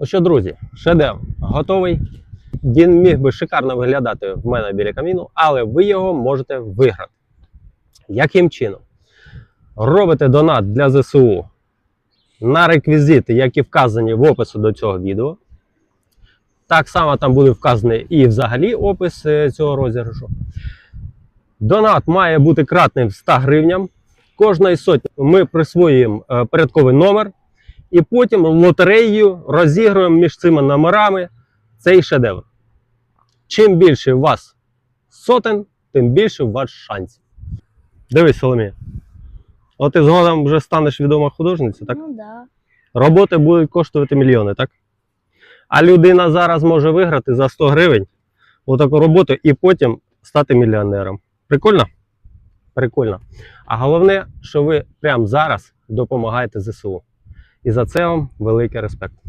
Ну що, друзі, шедевр готовий. Він міг би шикарно виглядати в мене біля каміну, але ви його можете виграти. Яким чином? Робите донат для ЗСУ на реквізити, які вказані в опису до цього відео. Так само там буде вказаний і взагалі опис цього розіграшу. Донат має бути кратним 100 гривням. Кожної сотні ми присвоюємо е, порядковий номер і потім лотереєю розігруємо між цими номерами цей шедевр. Чим більше у вас сотень, тим більше у вас шансів. Дивись, Соломія. От ти згодом вже станеш відома художниця, так? Ну да. Роботи будуть коштувати мільйони, так? А людина зараз може виграти за 100 гривень отаку роботу і потім стати мільйонером. Прикольно? Прикольно. А головне, що ви прямо зараз допомагаєте ЗСУ. І за це вам великий респект.